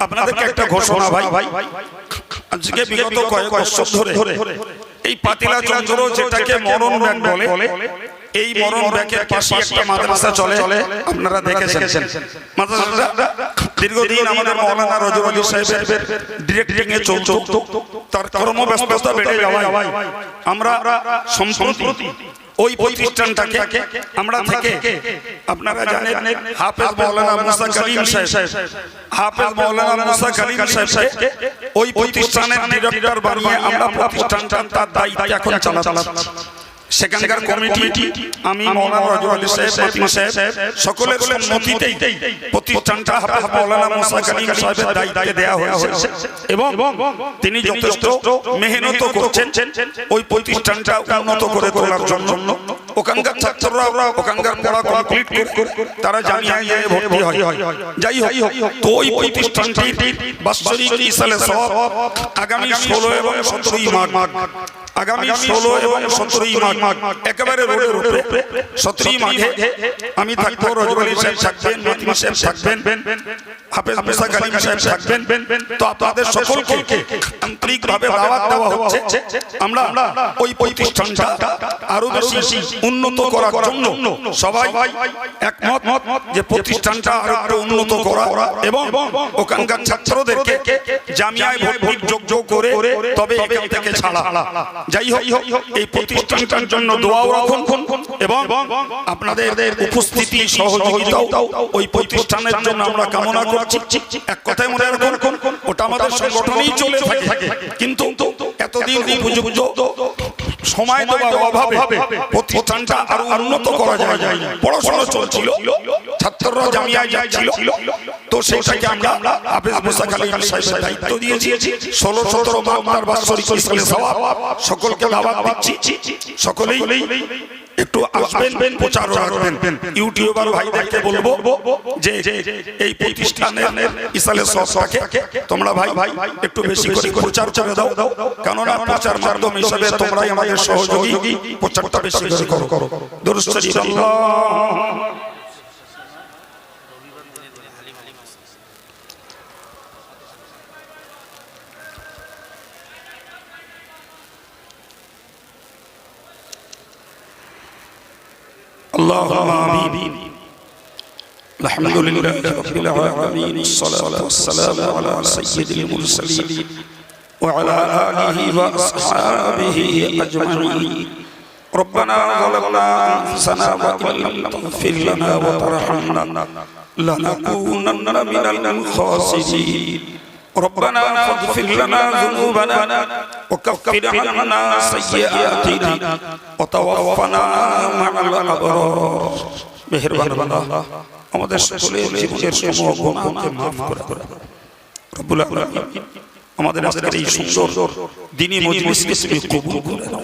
আপনাদেরকে একটা ঘোষণা ভাই। ভাই। আজকে বিগত কয়েক বছর ধরে এই পাতিলা চন্দ্র যেটাকে মরণ ব্যাগ বলে এই মরণ ব্যাগের পাশে একটা মাদ্রাসা চলে আপনারা দেখেছেন। মাদ্রাসাটা দীর্ঘদিন আমাদের মৌলানা রজবাজু সাহেবের ডিরেক্টিং এ চলতো। তার কর্মব্যস্ততা বেড়ে যাওয়ায় আমরা সম্প্রতি ওই প্রতিষ্ঠানটাকে আমরা থেকে আপনারা জানেন হাফেজ মাওলানা মুসা করিম সাহেব। হাফেজ মাওলানা মুসা করিম সাহেবকে ওই প্রতিষ্ঠানের ডিরেক্টর বানিয়ে আমরা প্রতিষ্ঠানটা তার দায়িত্ব এখন চালাচ্ছি। সেখানকার কমিটি আমি মৌলানা রাজু আলী সাহেব মাতিন সাহেব সকলের সম্মতিতেই প্রতিষ্ঠানটা হাফেজ মাওলানা মুসা করিম সাহেবের দায়িত্বে দেওয়া হয়েছে। এবং তিনি যথেষ্ট মেহনত করছেন ওই প্রতিষ্ঠানটা উন্নত করে তোলার জন্য। ওখানকার ছাত্ররা ওখানকার পড়া কমপ্লিট করে তারা জামিয়ায় ভর্তি হয়। যাই হোক তো ওই প্রতিষ্ঠানটির বাৎসরিক ইসালে সব আগামী ষোলো এবং সতেরোই মাঘ আগামী ষোলো এবং সতেরোই মাঘ একেবারে রোডের উপরে। সতেরোই মাঘে আমি থাকব রজবালি সাহেব থাকবেন মতিমা সাহেব থাকবেন হাফেজ মুসা কালিম সাহেব থাকবেন। তো আপনাদের সকলকে আন্তরিকভাবে দাওয়াত দেওয়া হচ্ছে আমরা ওই প্রতিষ্ঠানটা আরও বেশি উন্নত করার জন্য সবাই একমত যে প্রতিষ্ঠানটা আরও একটু উন্নত করা এবং ওখানকার ছাত্রদেরকে জামিয়ায় ভর্তির যোগ্য করে তবে এখান থেকে ছাড়া। যাই হোক এই প্রতিষ্ঠানটার জন্য দোয়াও রাখুন এবং আপনাদের উপস্থিতি সহযোগিতাও ওই প্রতিষ্ঠানের জন্য আমরা কামনা করছি। এক কথায় মনে রাখুন ওটা আমাদের সংগঠনেই চলে থাকে। কিন্তু এতদিন উপযুক্ত সময় দেওয়ার অভাবে প্রতিষ্ঠানটা আরও উন্নত করা যায় পড়াশোনা চলছিল ছাত্ররা জামিয়ায় যাচ্ছিল। তো সেটাকে আমরা হাফেজ মুসা খালিম সাহেবের দায়িত্ব দিয়েছি। ষোলো, সতেরো মামলার বাৎসরিক ইসলামী সভা সকলকে দাওয়াত দিচ্ছি। সকলেই একটু আসবেন, প্রচার রাখবেন। ইউটিউবার ভাইদেরকে বলব যে, এই প্রতিষ্ঠানের ইসালে সবটাকে তোমরা ভাই ভাই, একটু বেশি করে প্রচার করে দাও। কেননা প্রচার মাধ্যম হিসাবে তোমরাই আমাদের সহযোগী। প্রচারটা বেশি করে করো। দুরুস্ত আল্লাহ। اللهم آمين الحمد لله رب العالمين. الصلاة والسلام على سيد المرسلين وعلى آله وأصحابه أجمعين. ربنا ظلمنا أنفسنا وإن لم تغفر لنا وترحمنا لنكونن من الخاسرين ربنا فاغفر لنا ذنوبنا وكفر عنا سيئاتنا وتوفنا مع الأبرار মেহেরবান আল্লাহ আমাদের সকলের জীবনের সমূহ গুনাহকে মাফ করে করে রব্বুল আলামিন আমাদের আজকের এই সুন্দর দিনী মজলিসকে তুমি কবুল করে নাও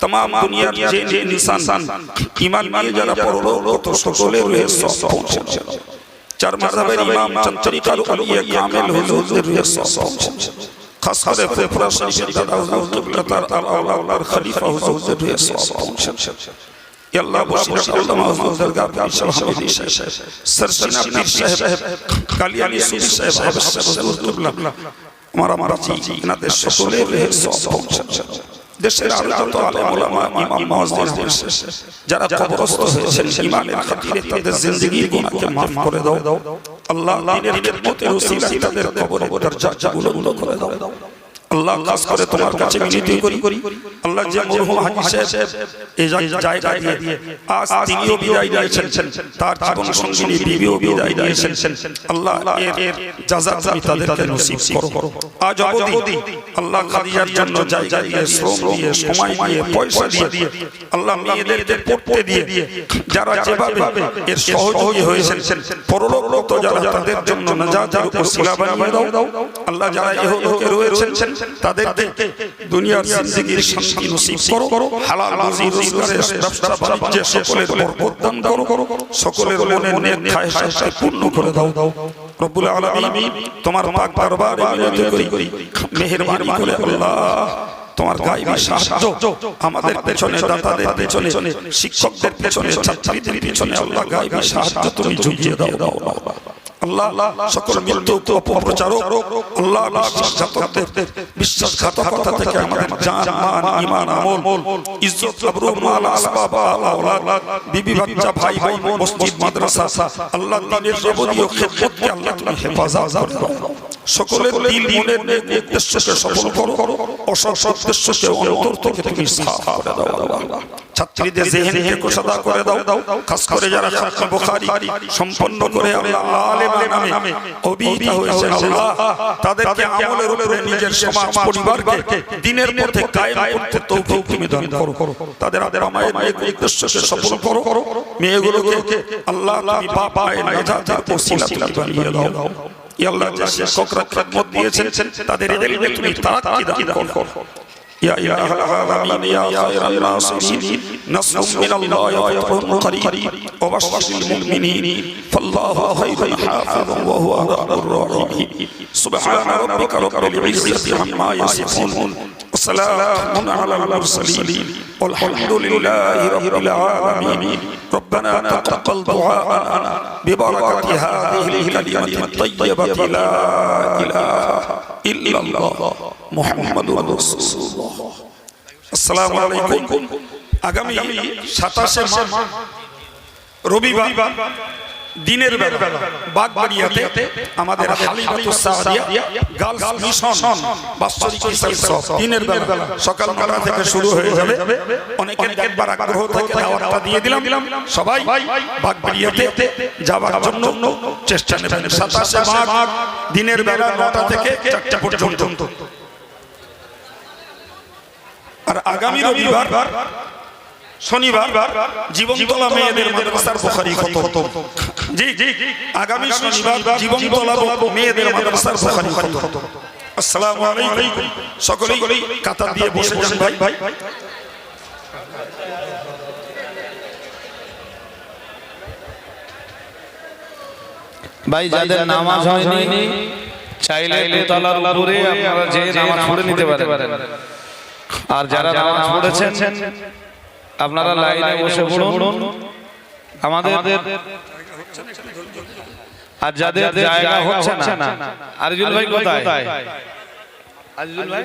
तमाम दुनिया যে যে ইনসান ঈমান নিয়ে যারা পড়লো কত সকলে রয়ে সওয়াব পৌঁছে চার মাযহাবের ইমাম চন্দ্রিকার ওলিয়ে কামেল হুজুরদের রয়ে সওয়াব পৌঁছে খাস করে ফুরফুরা শরীফের দাদা হুজুর কিবলাতার আল্লাহর খলিফা হুজুরদের রয়ে সওয়াব পৌঁছে আল্লাহ বসিরত আল্লামা হুজুর দরগাহ পীর সাহেব হামিদি সাহেব সরসিনা পীর সাহেব কালিয়ানি সুফি সাহেব হাফেজ হুজুর কিবলা আমার আমার জি এনাদের সকলের রয়ে সওয়াব পৌঁছে দেশের আরও যত আলেম ইমাম হয়েছে যারা কবরস্থ হয়েছেন ইমানের খাতিরে তাদের জিন্দগির গুনাহকে মাফ করে দাও। আল্লাহ দিনের খেদমতের উসিলায় তাদের কবরের দরজাগুলো বুলন্দ করে দাও। আল্লাহ খাস করে তোমার কাছে বিনীত করি। আল্লাহ যে মরহুম হাজি সাহেব এই জায়গা দিয়ে আজ তিনিও বিদায় দিয়েছেন তার জীবন সঙ্গিনী বিবিও বিদায় দিয়েছেন। আল্লাহ এর জাযা তুমি তাদেরকে নসিব করো। আজ অবধি আল্লাহ খাদিজার জন্য জায়গা দিয়ে শ্রম দিয়ে সময় দিয়ে পয়সা দিয়ে আল্লাহ মেয়েদেরকে পড়তে দিয়ে যারা যেভাবে এর সহযোগী হয়েছেন পরলোক যারা তাদের জন্য নাজাতের বানিয়ে দাও আল্লাহ যারা ইহলোকে রয়েছেন তাদেরকে দুনিয়ার জিন্দেগীর শান্তি নসিব করো, হালাল রুজি, রোজগারের ব্যবসা, বাণিজ্যে সকলের বরকত দান করো, সকলের খায়শাকে পূর্ণ করে দাও। রব্বুল আলামিন তোমার পাক দরবারে মিনতি করি, মেহেরবানি করে আল্লাহ, তোমার গাইবী সাহায্য আমাদের পেছনে, দাতাদের পেছনে, শিক্ষকদের পেছনে, ছাত্রীদের পেছনে আল্লাহ গাইবী সাহায্য তুমি ঝুঁকিয়ে দাও দাও দাও। আল্লাহ সকল মৃত্যু অপপ্রচারক আল্লাহ বিশ্বাসঘাতকদের বিশ্বাসঘাতকতা থেকে আমাদের জান মান ঈমান আমল ইজ্জত আবরু মাল আসবাব আওলাদ বিবি বাচ্চা ভাই ভাই মসজিদ মাদ্রাসা আল্লাহ দ্বীনের যাবতীয় খেদমতকে আল্লাহ তুমি হেফাজত করে। সকলের দিল মনের উদ্দেশ্যকে সফল করো। অসৎ উদ্দেশ্যকে অন্তর থেকে তুমি সাফ করে দাও। আল্লাহ ছাত্রীদের জেহেনকে কোষাদা করে দাও। খাস করে যারা খাতমে বুখারী সম্পন্ন করে আল্লাহ আলেমা নামে অভিহিত হয়েছে আল্লাহ। তাদেরকে আমলের উপরে নিজের সমাজ পরিবারকে দিনের পথে কায়েম করতে তৌফিক তুমি দান করো। তাদের আদের মায়ের নেক উদ্দেশ্যকে সফল করো। মেয়েগুলোকে আল্লাহ তুমি বাবা এ নাজাতের ওসিলা বানিয়ে দাও। ইয়া আল্লাহ যে শিক্ষকরা খেদমত দিয়েছেন তাদের ইলমে তুমি তারাক্কি দান করো يا إله العالمين يا خير الناصرين نصر من الله وفتح قريب وبشر المؤمنين فالله خير حافظ وهو أرحم الراحمين سبحان ربك رب العزة عما يصفون وسلام على المرسلين والحمد لله رب العالمين ربنا تقبل دعاءنا ببركة هذه الكلمة الطيبة لا إله إلا الله محمد رسول الله আসসালামু আলাইকুম আগামী সাতাশে মার্চ রবিবার দিনের বেলা। বাগবাড়িয়াতে আমাদের গার্লস মিশন বাৎসরিক দিনের বেলা। সকাল নটা থেকে শুরু হয়ে যাবে। অনেকের একবার আগ্রহ থেকে দাওয়াতটা দিয়ে দিলাম। সবাই বাগবাড়িয়াতে যাওয়ার জন্য চেষ্টা নেবেন। সাতাশে মার্চ দিনের বেলা নটা থেকে চারটা পর্যন্ত। আর আগামী রবিবার শনিবার জীবনতলা মেয়েদের মাদ্রাসার বুখারী খতম। জি জি আগামী শনিবার জীবনতলা মেয়েদের মাদ্রাসার বুখারী খতম। আসসালামু আলাইকুম। সকলেই কাতার দিয়ে বসে যান ভাই। ভাই। ভাই যাদের নামাজ হয়নি চাইলে দোতলার উপরে আপনারা যে নামাজ পড়ে নিতে পারেন। আর যারা নামাজ পড়েছেন আপনারা লাইনে বসে পড়ুন। আমাদের আর যাদের জায়গা হচ্ছে না। আরজুল ভাই কোথায়? আরজুল ভাই?